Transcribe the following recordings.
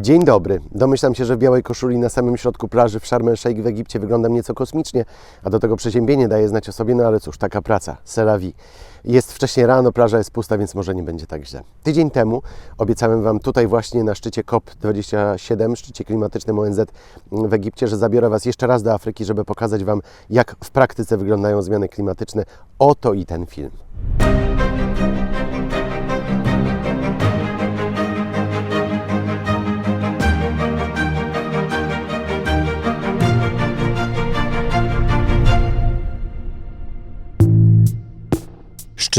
Dzień dobry. Domyślam się, że w białej koszuli na samym środku plaży w Sharm el Sheikh w Egipcie wyglądam nieco kosmicznie, a do tego przeziębienie daje znać o sobie, no ale cóż, taka praca, vie. Jest wcześnie rano, plaża jest pusta, więc może nie będzie tak źle. Tydzień temu obiecałem Wam tutaj właśnie na szczycie COP27, szczycie klimatycznym ONZ w Egipcie, że zabiorę Was jeszcze raz do Afryki, żeby pokazać Wam, jak w praktyce wyglądają zmiany klimatyczne. Oto i ten film.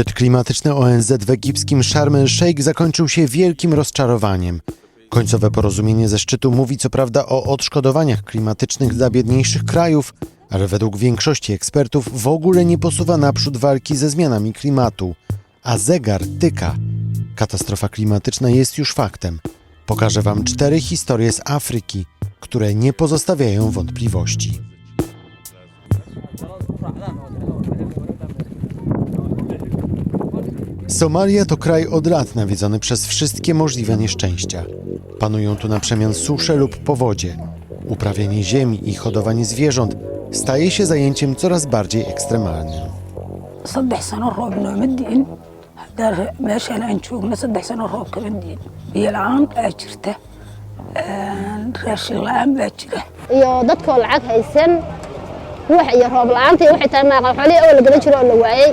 Szczyt klimatyczny ONZ w egipskim Sharm el Sheikh zakończył się wielkim rozczarowaniem. Końcowe porozumienie ze szczytu mówi co prawda o odszkodowaniach klimatycznych dla biedniejszych krajów, ale według większości ekspertów w ogóle nie posuwa naprzód walki ze zmianami klimatu. A zegar tyka. Katastrofa klimatyczna jest już faktem. Pokażę Wam cztery historie z Afryki, które nie pozostawiają wątpliwości. Somalia to kraj od lat nawiedzony przez wszystkie możliwe nieszczęścia. Panują tu na przemian susze lub powodzie. Uprawianie ziemi i hodowanie zwierząt staje się zajęciem coraz bardziej ekstremalnym. iyo dadkoo lacag haysan wax iyo roob la-aanta iyo waxay tahay maaqa xoolihii oo la gadan jiro oo la waayey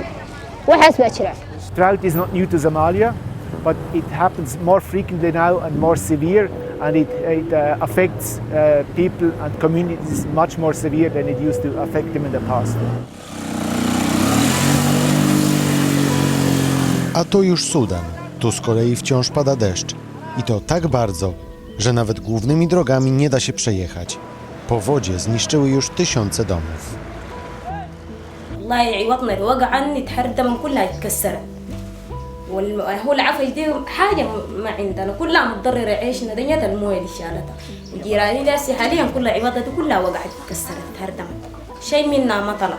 waxaas baa jira Drought is not new to Somalia, but it happens more frequently now and more severe, and it, it uh, affects uh, people and communities much more severe than it used to affect them in the past. A to już Sudan. Tu z kolei wciąż pada deszcz. I to tak bardzo, że nawet głównymi drogami nie da się przejechać. Powodzie zniszczyły już tysiące domów. والله عوضنا الوقعة نتحردم كلها اتكسرت وهو العفش دي حاجة ما عندنا. كلها متضررة عيشنا دنيا الموية اللي شالتها. وجيراني داسي حاليا كلها عوضة كلها وقعت اتكسرت اتهردمت شيء منا ما طلع.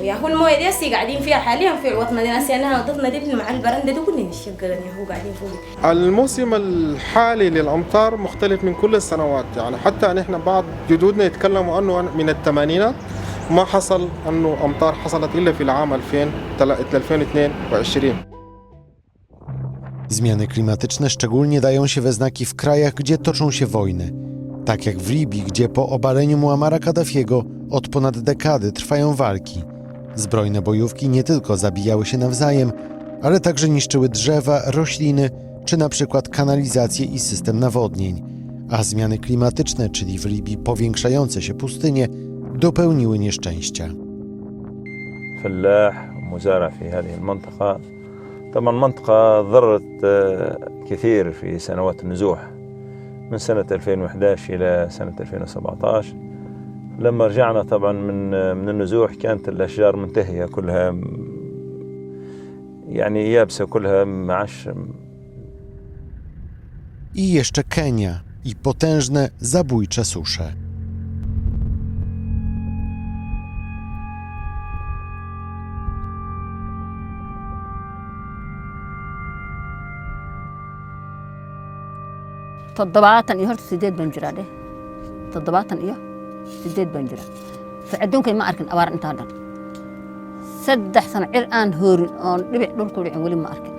يا هو المويه دي هسي قاعدين فيها حاليا في عوضنا دي هسي أنا ضفنا دي مع البرندة دي كلنا نشققن يا هو قاعدين فوق. الموسم الحالي للأمطار مختلف من كل السنوات. يعني حتى نحن بعض جدودنا يتكلموا عنه من الثمانينات ما حصل أنه أمطار حصلت إلا في العام 2000 تل- 2022 Zmiany klimatyczne szczególnie dają się we znaki w krajach, gdzie toczą się wojny. Tak jak w Libii, gdzie po obaleniu Muamara Kaddafiego od ponad dekady trwają walki. Zbrojne bojówki nie tylko zabijały się nawzajem, ale także niszczyły drzewa, rośliny czy na przykład kanalizację i system nawodnień. A zmiany klimatyczne, czyli w Libii powiększające się pustynie, dopełniły nieszczęścia. فلاح ومزارع في هذه المنطقة طبعا منطقة ضرت آه، كثير في سنوات النزوح من سنة 2011 إلى سنة 2017 لما رجعنا طبعا من آه، من النزوح كانت الأشجار منتهية كلها م- يعني يابسة كلها ما عادش I jeszcze Kenia i potężne zabójcze susze. Toddobaatan iyo horta sideed baan jiraa dheh toddobaatan iyo sideed baan jiraa. So adduunkay ma arkin abaar intaa dhan. Saddex sano cir aan hoorin oon dhibic dhulku dhicin weli ma arkin.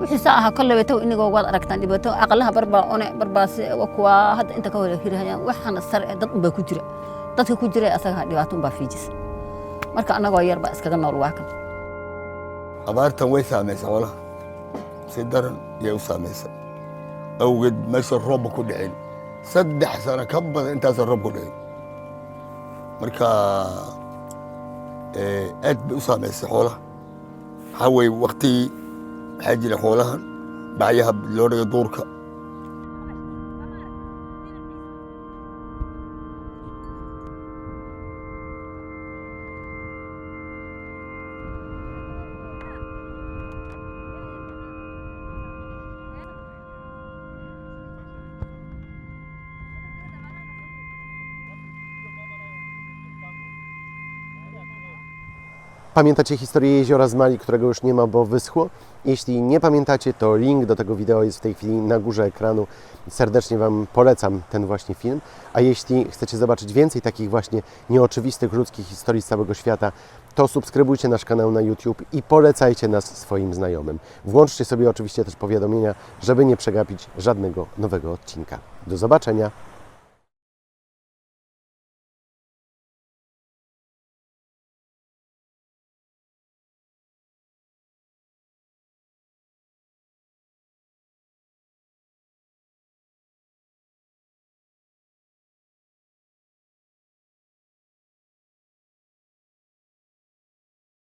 Wixii saa ahaa kolleyba taw inigoo waad aragtaan dhibaato aqalaha barbaa one barbaasi kuwaa hadda inta ka wada hirihayaan waxaana sare ee dad unbaa ku jira. Dadka ku jira asaga dhibaato unbaa fiijisa marka annagoo yar baa iskaga nool waa kan. Abaartan way saamaysa xoolaha si daran yay u saamaysa awgeed meesha roobba ku dhicin. Saddex sano ka badan intaasa roob ku dhicin. Marka eh, aad bay u saamaysay xoolaha. Waxaa weeye waktigii waxaa jira xoolahan bacyaha loo dhiga duurka Pamiętacie historię jeziora z Mali, którego już nie ma, bo wyschło? Jeśli nie pamiętacie, to link do tego wideo jest w tej chwili na górze ekranu. Serdecznie Wam polecam ten właśnie film. A jeśli chcecie zobaczyć więcej takich właśnie nieoczywistych ludzkich historii z całego świata, to subskrybujcie nasz kanał na YouTube i polecajcie nas swoim znajomym. Włączcie sobie oczywiście też powiadomienia, żeby nie przegapić żadnego nowego odcinka. Do zobaczenia!